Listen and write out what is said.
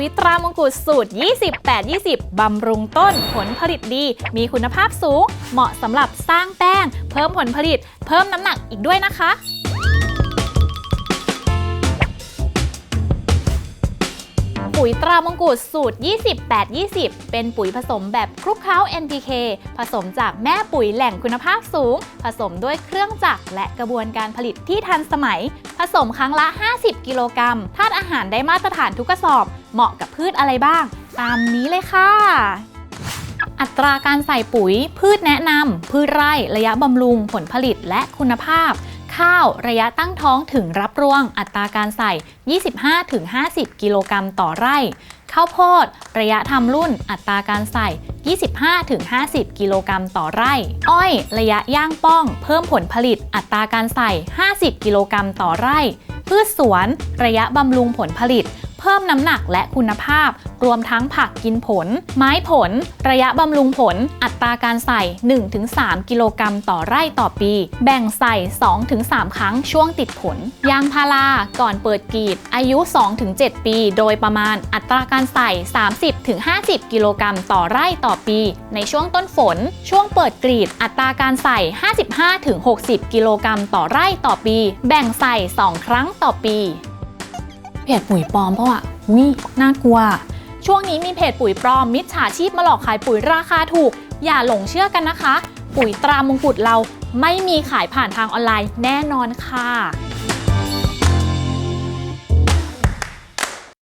ุ๋ยตรามงกุฎสูตร 28 20 บำรุงต้นผลผลิตดี มีคุณภาพสูง เหมาะสำหรับสร้างแป้ง เพิ่มผลผลิต เพิ่มน้ำหนักอีกด้วยนะคะ ปุ๋ยตรามงกุฎสูตร28 20 เป็นปุ๋ยผสมแบบคลุกเคล้า NPK ผสมจากแม่ปุ๋ยแหล่งคุณภาพสูง ผสมด้วยเครื่องจักรและกระบวนการผลิตที่ทันสมัย ผสมครั้งละ 50 กิโลกรัมธาตุอาหารได้มาตรฐานทุกกระสอบ เหมาะกับพืชอะไรบ้าง ตามนี้เลยค่ะอัตราการใส่ปุ๋ย พืชแนะนำพืชไร่ ระยะบำรุง ผลผลิตและคุณภาพ ข้าว ระยะตั้งท้องถึงรับรวง อัตราการใส่ 25-50 กิโลกรัมต่อไร่ ข้าวโพด ระยะทำรุ่น อัตราการใส่ 25-50 กิโลกรัมต่อไร่ อ้อย ระยะย่างป้อง เพิ่มผลผลิต อัตราการใส่ 50 กิโลกรัมต่อไร่ พืชสวน ระยะบำรุงผลผลิต เพิ่มน้ำหนักและคุณภาพ รวมทั้งผักกินผล ไม้ผล ระยะบำรุงผล อัตราการใส่ 1-3 กิโลกรัมต่อไร่ต่อปี แบ่งใส่ 2-3 ครั้งช่วงติดผล ยางพาราก่อนเปิดกรีดอายุ 2-7 ปี โดยประมาณอัตราการใส่ 30-50 กิโลกรัมต่อไร่ต่อปี ในช่วงต้นฝน ช่วงเปิดกรีด อัตราการใส่ 55-60 กิโลกรัมต่อไร่ต่อปี แบ่งใส่ 2 ครั้งต่อปี เพจปุ๋ยปลอมเพราะว่าวิน่ากลัว ช่วงนี้มีเพจปุ๋ยปลอม มิจฉาชีพมาหลอกขายปุ๋ยราคาถูก อย่าหลงเชื่อกันนะคะ ปุ๋ยตรามงกุฎเราไม่มีขายผ่านทางออนไลน์แน่นอนค่ะ